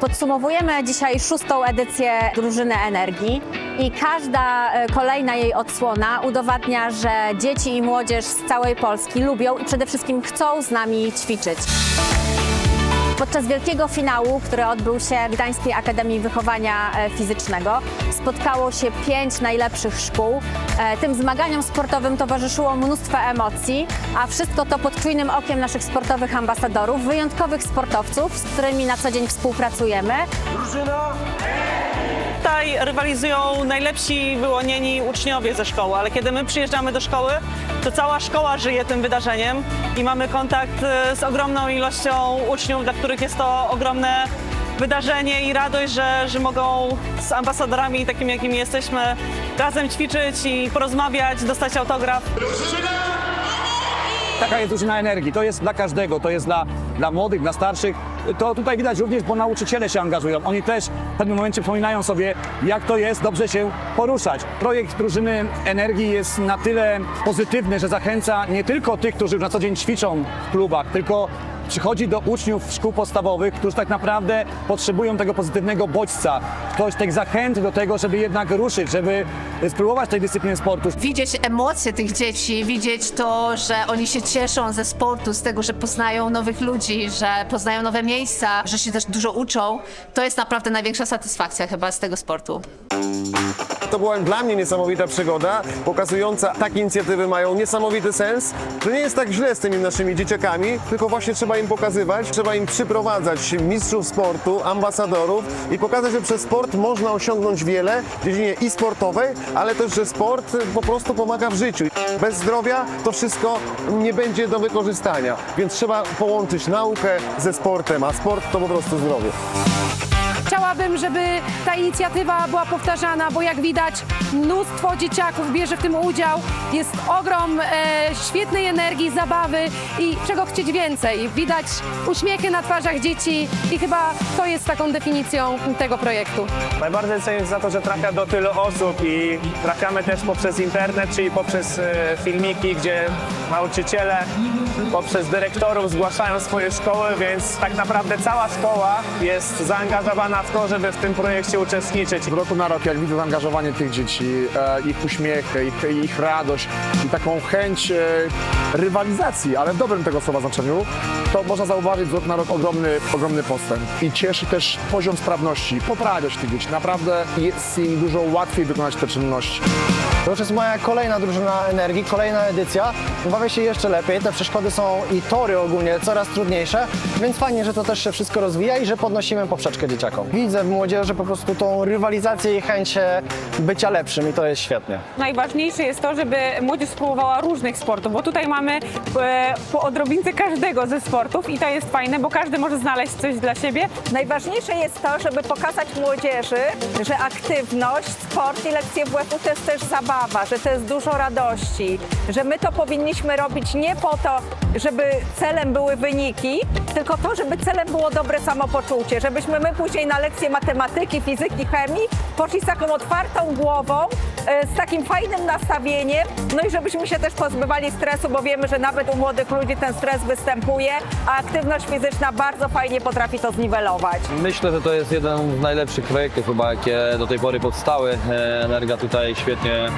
Podsumowujemy dzisiaj szóstą edycję Drużyny Energii i każda e, kolejna jej odsłona udowadnia, że dzieci i młodzież z całej Polski lubią i przede wszystkim chcą z nami ćwiczyć. Podczas wielkiego finału, który odbył się w Gdańskiej Akademii Wychowania e, Fizycznego, spotkało się pięć najlepszych szkół. E, Tym zmaganiom sportowym towarzyszyło mnóstwo emocji, a wszystko to pod czujnym okiem naszych sportowych ambasadorów, wyjątkowych sportowców, z którymi na co dzień współpracujemy. Tutaj rywalizują najlepsi wyłonieni uczniowie ze szkoły, ale kiedy my przyjeżdżamy do szkoły, to cała szkoła żyje tym wydarzeniem i mamy kontakt e, z ogromną ilością uczniów, dla których jest to ogromne wydarzenie i radość, że, że mogą z ambasadorami takimi, jakimi jesteśmy, razem ćwiczyć i porozmawiać, dostać autograf. Taka jest drużyna energii. To jest dla każdego, to jest dla, dla młodych, dla starszych. To tutaj widać również, bo nauczyciele się angażują. Oni też w pewnym momencie przypominają sobie, jak to jest dobrze się poruszać. Projekt drużyny energii jest na tyle pozytywny, że zachęca nie tylko tych, którzy na co dzień ćwiczą w klubach, tylko przychodzi do uczniów szkół podstawowych, którzy tak naprawdę potrzebują tego pozytywnego bodźca, ktoś tej zachęty do tego, żeby jednak ruszyć, żeby spróbować tej dyscypliny sportu. widzieć emocje tych dzieci, widzieć to, że oni się cieszą ze sportu, z tego, że poznają nowych ludzi, że poznają nowe miejsca, że się też dużo uczą, to jest naprawdę największa satysfakcja chyba z tego sportu. To była dla mnie niesamowita przygoda, pokazująca, takie inicjatywy mają niesamowity sens, że nie jest tak źle z tymi naszymi dzieciakami, tylko właśnie trzeba im pokazywać, trzeba im przyprowadzać mistrzów sportu, ambasadorów i pokazać, że przez sport można osiągnąć wiele w dziedzinie i sportowej, ale też, że sport po prostu pomaga w życiu. Bez zdrowia to wszystko nie będzie do wykorzystania, więc trzeba połączyć naukę ze sportem, a sport to po prostu zdrowie. Chciałabym, żeby ta inicjatywa była powtarzana, bo jak widać mnóstwo dzieciaków bierze w tym udział. Jest ogrom e, świetnej energii, zabawy i czego chcieć więcej. Widać uśmiechy na twarzach dzieci i chyba to jest taką definicją tego projektu. Najbardziej cenię za to, że trafia do tylu osób i trafiamy też poprzez internet, czyli poprzez e, filmiki, gdzie nauczyciele poprzez dyrektorów zgłaszają swoje szkoły, więc tak naprawdę cała szkoła jest zaangażowana w to, żeby w tym projekcie uczestniczyć. Z roku na rok, jak widzę zaangażowanie tych dzieci, e, ich uśmiechy, ich, ich radość i taką chęć e, rywalizacji, ale w dobrym tego słowa znaczeniu, to można zauważyć z roku na rok ogromny, ogromny postęp. I cieszy też poziom sprawności, poprawia się tych dzieci. Naprawdę jest im dużo łatwiej wykonać te czynności. To już jest moja kolejna drużyna energii, kolejna edycja. Bawię się jeszcze lepiej. Te przeszkody są i tory ogólnie coraz trudniejsze, więc fajnie, że to też się wszystko rozwija i że podnosimy poprzeczkę dzieciakom. Widzę w młodzieży po prostu tą rywalizację i chęć e, bycia lepszym i to jest świetnie. Najważniejsze jest to, żeby młodzież spróbowała różnych sportów, bo tutaj mamy e, po odrobince każdego ze sportów i to jest fajne, bo każdy może znaleźć coś dla siebie. Najważniejsze jest to, żeby pokazać młodzieży, że aktywność, sport i lekcje WF-u to jest też zabawa, że to jest dużo radości, że my to powinniśmy robić nie po to, żeby celem były wyniki, tylko to, żeby celem było dobre samopoczucie, żebyśmy my później na lekcje matematyki, fizyki, chemii poszli z taką otwartą głową, e, z takim fajnym nastawieniem, no i żebyśmy się też pozbywali stresu, bo wiemy, że nawet u młodych ludzi ten stres występuje, a aktywność fizyczna bardzo fajnie potrafi to zniwelować. Myślę, że to jest jeden z najlepszych projektów chyba, jakie do tej pory powstały. E, Energia tutaj świetnie